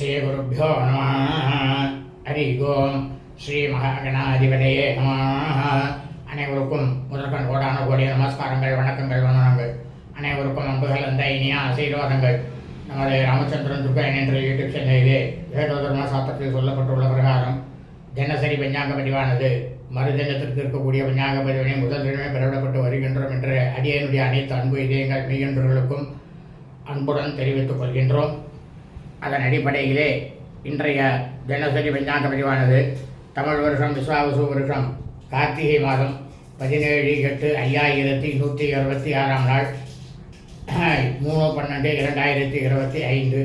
ஸ்ரீகுருப்போ நம ஹரி ஓம் ஸ்ரீ மகாகணாதிபதியே நம அனைவருக்கும் முதற்கண் கோடான கோடிய நமஸ்காரங்கள் வணக்கங்கள் வணங்கள் அனைவருக்கும் அன்புகள் அந்த இனியா ஆசீர்வாதங்கள். நமது ராமச்சந்திரன் துர்கன் என்ற யூடியூப் சேனலிலே வேதோதர்ம சாஸ்திரத்தில் சொல்லப்பட்டுள்ள பிரகாரம் தினசரி பஞ்சாங்க பதிவானது மறுதினத்திற்கு இருக்கக்கூடிய பஞ்சாங்க பதிவினை முதல் தினமே பெறப்பட்டு வருகின்றோம் என்று அடியனுடைய அனைத்து அன்பு இதயங்கள் மெய்யன்பர்களுக்கும் அன்புடன் தெரிவித்துக் கொள்கின்றோம். அதன் அடிப்படையிலே இன்றைய தினசரி பஞ்சாங்க பதிவானது தமிழ் வருஷம் விஸ்வாவசு வருஷம் கார்த்திகை மாதம் பதினேழு எட்டு ஐயாயிரத்தி நூற்றி அறுபத்தி ஆறாம் நாள். மூணு பன்னெண்டு இரண்டாயிரத்தி இருபத்தி ஐந்து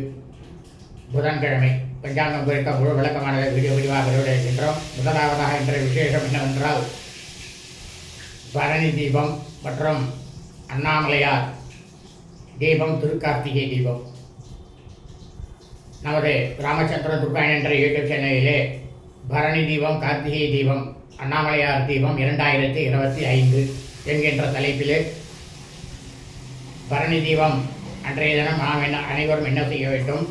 புதன்கிழமை. பஞ்சாங்கம் குறித்த முழு விளக்கமானதை வீடியோ பதிவாக வெளியிடுகின்றோம். முதலாவதாக இன்றைய விசேஷம் என்னவென்றால் பரணி தீபம் மற்றும் அண்ணாமலையார் தீபம் திருக்கார்த்திகை தீபம். நமது ராமச்சந்திர துர்காயன் என்ற யூடியூப் சேனலிலே பரணி தீபம் கார்த்திகை தீபம் அண்ணாமலையார் தீபம் இரண்டாயிரத்தி இருபத்தி ஐந்து என்கின்ற தலைப்பிலே பரணி தீபம் அன்றைய தினம் நாம் என்ன அனைவரும் என்ன செய்ய வேண்டும்?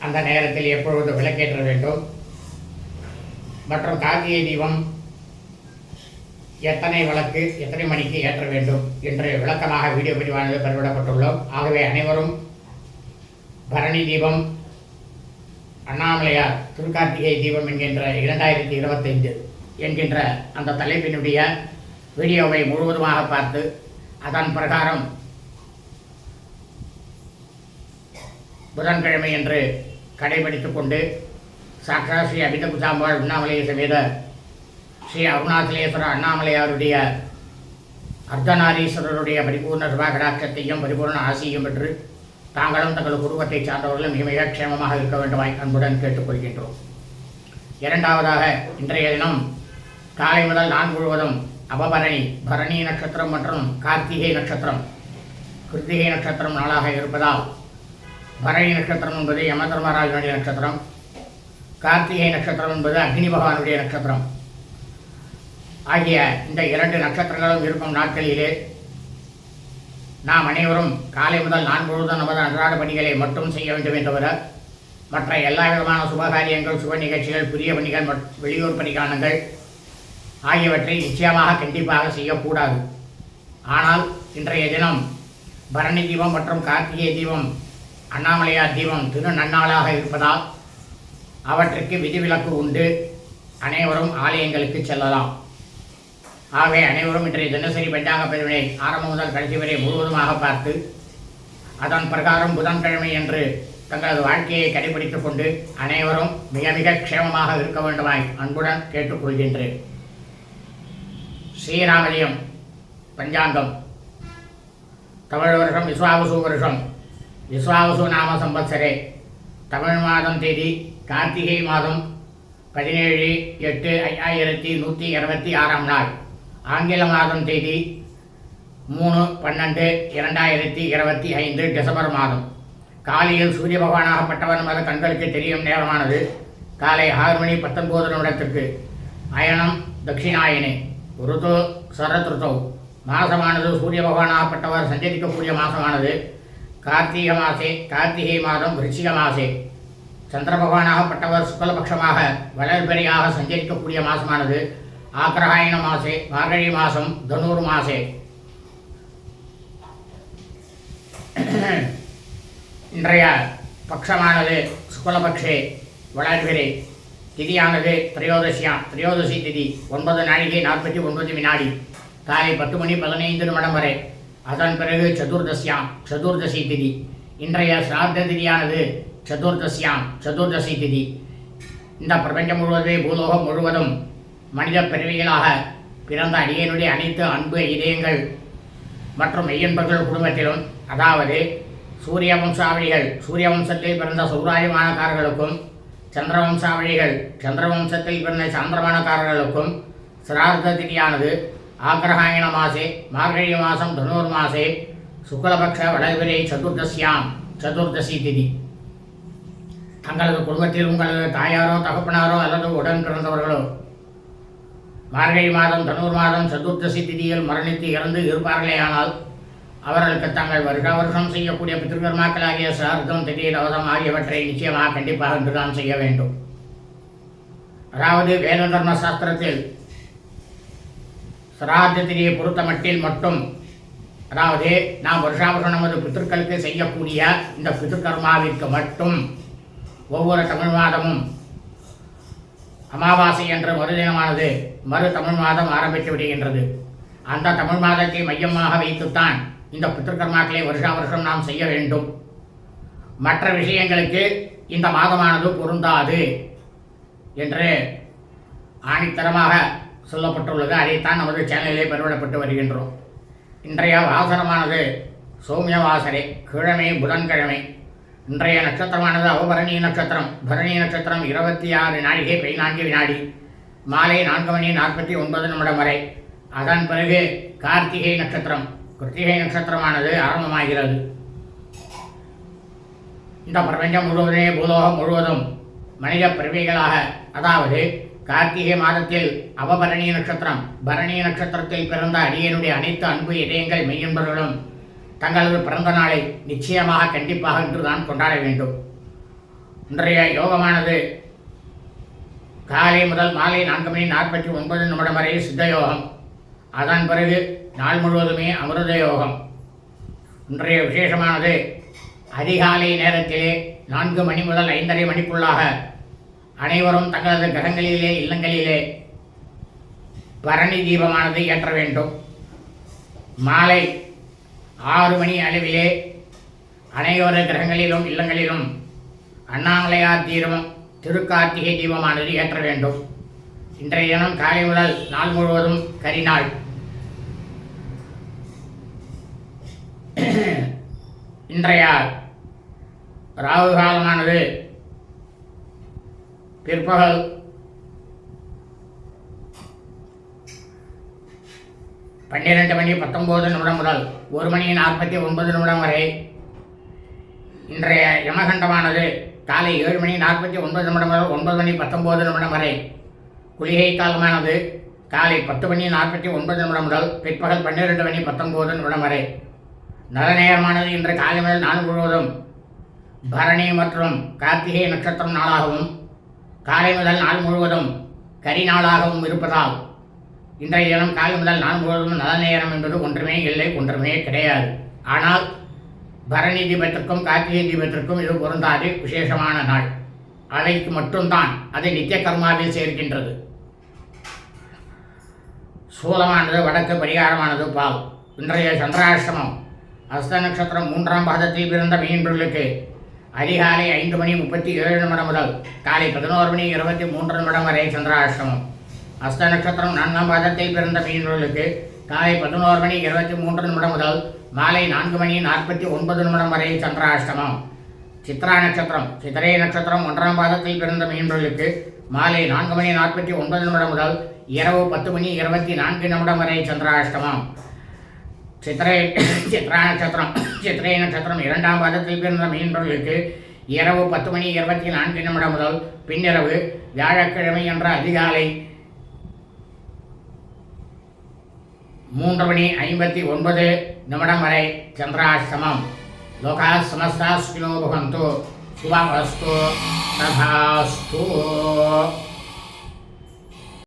அந்த நேரத்தில் எப்பொழுது விளக்கேற்ற வேண்டும்? மற்றும் கார்த்திகை தீபம் எத்தனை விளக்கு எத்தனை மணிக்கு ஏற்ற வேண்டும் என்று விளக்கமாக வீடியோ பதிவானது பெருவிடப்பட்டுள்ளோம் ஆகவே அனைவரும் பரணி தீபம் அண்ணாமலையார் திருக்கார்த்திகை தீபம் என்கின்ற இரண்டாயிரத்தி இருபத்தைந்து என்கின்ற அந்த தலைப்பினுடைய வீடியோவை முழுவதுமாக பார்த்து அதன் பிரகாரம் புதன்கிழமை என்று கடைபிடித்துக் கொண்டு சாக்ஷா ஸ்ரீ அபிதபுதாம்பாள் உண்ணாமலையை சமேத ஸ்ரீ அருணாச்சலேஸ்வர அண்ணாமலையாருடைய அர்த்தநாரீஸ்வரருடைய பரிபூர்ண சுபாகராட்சத்தையும் பரிபூர்ண ஆசியும் பெற்று தாங்களும் தங்கள் குடும்பத்தை சார்ந்தவர்களும் மிக மிக க்ஷேமமாக இருக்க வேண்டுமாய் அன்புடன் கேட்டுக்கொள்கின்றோம். இரண்டாவதாக இன்றைய தினம் காலை முதல் நான் முழுவதும் அபபரணி பரணி நட்சத்திரம் மற்றும் கார்த்திகை நட்சத்திரம் கிருத்திகை நட்சத்திரம் நாளாக இருப்பதால் பரணி நட்சத்திரம் என்பது யம தர்மராஜனுடைய நட்சத்திரம் கார்த்திகை நட்சத்திரம் என்பது அக்னி பகவானுடைய நட்சத்திரம். ஆகிய இந்த இரண்டு நட்சத்திரங்களும் இருக்கும் நாட்களிலே நாம் அனைவரும் காலை முதல் நான் முழுவதும் நமது அன்றாட பணிகளை மட்டும் செய்ய வேண்டுமே தவிர மற்ற எல்லா விதமான சுபகாரியங்கள் சுப நிகழ்ச்சிகள் புதிய பணிகள் வெளியூர் பணிகாணங்கள் ஆகியவற்றை நிச்சயமாக கண்டிப்பாக செய்யக்கூடாது. ஆனால் இன்றைய தினம் பரணி தீபம் மற்றும் கார்த்திகை தீபம் அண்ணாமலையார் தீபம் திரு நன்னாளாக இருப்பதால் அவற்றுக்கு விதிவிலக்கு உண்டு. அனைவரும் ஆலயங்களுக்கு செல்லலாம். ஆகவே அனைவரும் இன்றைய தினசரி பஞ்சாங்க பதிவினை ஆரம்பம் முதல் கடைசி வரை முழுவதுமாக பார்த்து அதன் பிரகாரம் புதன்கிழமை என்று தங்களது வாழ்க்கையை கடைபிடித்துக் கொண்டு அனைவரும் மிக மிக க்ஷேமமாக இருக்க வேண்டுமாய் அன்புடன் கேட்டுக்கொள்கின்றேன். ஸ்ரீராமலியம் பஞ்சாங்கம். தமிழ் வருஷம் விஸ்வாவசு வருஷம் விஸ்வாவசு நாம சம்பத்சரே. தமிழ் மாதம் தேதி கார்த்திகை மாதம் பதினேழு எட்டு ஐயாயிரத்தி நூற்றி இருபத்தி ஆறாம் நாள். ஆங்கில மாதம் தேதி மூணு பன்னெண்டு இரண்டாயிரத்தி இருபத்தி ஐந்து டிசம்பர் மாதம். காலையில் சூரிய பகவானாகப்பட்டவன் மத கண்களுக்கு தெரியும் நேரமானது காலை ஆறு மணி பத்தொன்பது நிமிடத்திற்கு. அயனம் தட்சிணாயனே ருது சரத் மாதமானது சூரிய பகவானாகப்பட்டவர் சஞ்சரிக்கக்கூடிய மாசமானது. கார்த்திகை மாசே கார்த்திகை மாதம் விருச்சிக மாசே. சந்திர பகவானாகப்பட்டவர் சுக்லபட்சமாக வளர்பெரியாக சஞ்சரிக்கக்கூடிய மாதமானது ஆக்ரஹாயண மாசே மார்கழி மாசம் தனூர் மாசே. இன்றைய பட்சமானது சுக்லபக்ஷே வளர்பிரே திதியானது திரையோதசியாம் திரையோதசி திதி ஒன்பது நாழிகை நாற்பத்தி ஒன்பது வினாடி. காலை பத்து மணி பதினைந்து நிமிடம் வரை. அதன் பிறகு சதுர்தசியாம் சதுர்தசி திதி. இன்றைய சிராத்த திதியானது சதுர்தசியாம் சதுர்தசி திதி. இந்த பிரபஞ்சம் முழுவதுமே பூலோகம் முழுவதும் மனித பிறவிகளாக பிறந்த அடியனுடைய அனைத்து அன்பு இதயங்கள் மற்றும் மெய்யன்பர்கள் குடும்பத்திலும் அதாவது சூரிய வம்சாவளிகள் சூரிய வம்சத்தில் பிறந்த சௌராயமானக்காரர்களுக்கும் சந்திர வம்சாவளிகள் சந்திர வம்சத்தில் பிறந்த சந்திரமானக்காரர்களுக்கும் சிரார்த்த திதியானது ஆக்ரஹாயண மாசே மார்கழி மாதம் தனுர் மாசே சுக்லபக்ஷ வடகிரை சதுர்தசியாம் சதுர்தசி திதி. தங்களது குடும்பத்தில் உங்களது தாயாரோ தகப்பனாரோ அல்லது உடன் பிறந்தவர்களோ மார்கழி மாதம் தனூர் மாதம் சதுர்தசி திதியில் மரணித்து இறந்து இருப்பார்களேயானால் அவர்களுக்கு தாங்கள் வருஷா வருஷம் செய்யக்கூடிய பித்திருக்கர்மாக்களாகிய சார்த்தம் திடீர் அவதம் ஆகியவற்றை நிச்சயமாக கண்டிப்பாக இன்றுதான் செய்ய வேண்டும். அதாவது வேத தர்ம சாஸ்திரத்தில் சிரார்த்த திதியை பொறுத்த மட்டில் மட்டும் அதாவது நாம் வருஷாவருஷம் நமது பித்திருக்களுக்கு செய்யக்கூடிய இந்த பித்திருக்கர்மாவிற்கு மட்டும் ஒவ்வொரு தமிழ் மாதமும் அமாவாசை என்ற மறுதினமானது மறு தமிழ் மாதம் ஆரம்பித்து விடுகின்றது. அந்த தமிழ் மாதத்தை மையமாக வைத்துத்தான் இந்த பித்திருக்கர்மாக்களை வருஷா வருஷம் நாம் செய்ய வேண்டும். மற்ற விஷயங்களுக்கு இந்த மாதமானது பொருந்தாது என்று ஆணித்தரமாக சொல்லப்பட்டுள்ளது. அதைத்தான் நமது சேனலிலே பெருவிடப்பட்டு வருகின்றோம். இன்றைய வாசனமானது சௌமிய வாசனை கிழமை புதன்கிழமை இன்றைய நட்சத்திரமானது அவபரணி நட்சத்திரம். பரணி நட்சத்திரம் இருபத்தி ஆறு நாழிகை பதினான்கு வினாடி. மாலை நான்கு மணி நாற்பத்தி ஒன்பது நிமிடம் வரை. அதன் பிறகு கார்த்திகை நட்சத்திரம். கிருத்திகை நட்சத்திரமானது ஆரம்பமாகிறது. இந்த பிரபஞ்சம் முழுவதுமே பூலோகம் முழுவதும் மனித பிறவிகளாக அதாவது கார்த்திகை மாதத்தில் அவபரணி நட்சத்திரம் பரணி நட்சத்திரத்தில் பிறந்த அடியனுடைய அனைத்து அன்பு இதயங்கள் மெய்யன்பர்களும் தங்களது பிறந்த நாளை நிச்சயமாக கண்டிப்பாக இன்றுதான் கொண்டாட வேண்டும். இன்றைய யோகமானது காலை முதல் மாலை நான்கு மணி நாற்பத்தி ஒன்பது நிமிடம் வரை சித்த யோகம் அதன் பிறகு நாள் முழுவதுமே அமிர்த யோகம். இன்றைய விசேஷமானது அதிகாலை நேரத்திலே நான்கு மணி முதல் ஐந்தரை மணிக்குள்ளாக அனைவரும் தங்களது கிரகங்களிலே இல்லங்களிலே பரணி தீபமானது ஏற்ற வேண்டும். மாலை ஆறு மணி அளவிலே அனைவரு கிரகங்களிலும் இல்லங்களிலும் அண்ணாமலையார் தீபம் திருக்கார்த்திகை தீபமானது ஏற்ற வேண்டும். இன்றைய தினம் காலை முதல் நாள் முழுவதும் கரிநாள். இன்றைய ராகு காலமானது பிற்பகல் பன்னிரெண்டு மணி பத்தொம்போது நிமிடம் முதல் ஒரு மணி நாற்பத்தி ஒன்பது நிமிடம் வரை. இன்றைய யமகண்டமானது காலை ஏழு மணி நாற்பத்தி ஒன்பது நிமிடம் முதல் ஒன்பது மணி பத்தொம்போது நிமிடம் வரை. குளிகை காலமானது காலை பத்து மணி நாற்பத்தி ஒன்பது நிமிடம் முதல் பிற்பகல் பன்னிரெண்டு மணி பத்தொம்போது நிமிடம் வரை. நல்ல நேரமானது இன்று காலை முதல் நாள் முழுவதும் பரணி மற்றும் கார்த்திகை நட்சத்திரம் நாளாகவும் காலை முதல் நாள் முழுவதும் கரி நாளாகவும் இருப்பதால் இன்றைய தினம் காலை முதல் நாள் முழுவதும் நல்ல நேரம் என்பது ஒன்றுமே இல்லை ஒன்றுமே கிடையாது. ஆனால் பரணி தீபத்திற்கும் கார்த்திகை தீபத்திற்கும் இது பொருந்தாது. விசேஷமான நாள். அவைக்கு மட்டும்தான் அது நித்திய கர்மாவில் சேர்க்கின்றது சூலமானது வடக்கு பரிகாரமானது பால் இன்றைய சந்திராஷ்டமம். அஸ்த நட்சத்திரம் மூன்றாம் பாதத்தில் பிறந்த மீன்பொருளுக்கு அதிகாலை ஐந்து மணி முப்பத்தி ஏழு நிமிடம் முதல் காலை பதினோரு மணி இருபத்தி மூன்று நிமிடம் வரை சந்திராஷ்டமம். அஸ்த நட்சத்திரம் நான்காம் பாதத்தில் பிறந்த மீனவர்களுக்கு காலை பதினோரு மணி இருபத்தி மூன்று நிமிடம் முதல் மாலை நான்கு மணி நாற்பத்தி ஒன்பது நிமிடம் வரை சந்திராஷ்டமம். சித்ரா நட்சத்திரம் சித்திரை நட்சத்திரம் ஒன்றாம் பாதத்தில் பிறந்த மீனவர்களுக்கு மாலை நான்கு மணி நாற்பத்தி ஒன்பது நிமிடம் முதல் இரவு பத்து மணி இருபத்தி நான்கு நிமிடம் வரை சந்திராஷ்டமம். சித்திரை சித்ரா நட்சத்திரம் சித்திரை நட்சத்திரம் இரண்டாம் பாதத்தில் பிறந்த மீனவர்களுக்கு இரவு பத்து மணி இருபத்தி நான்கு நிமிடம் முதல் பின்னிரவு வியாழக்கிழமை என்ற அதிகாலை மூன்று மணி ஐம்பத்தி ஒன்பது நிமிடம் வரை சந்திராசிரமம். லோகா சமஸ்தா சுகினோ பகந்து. சுபமஸ்து ததாஸ்து.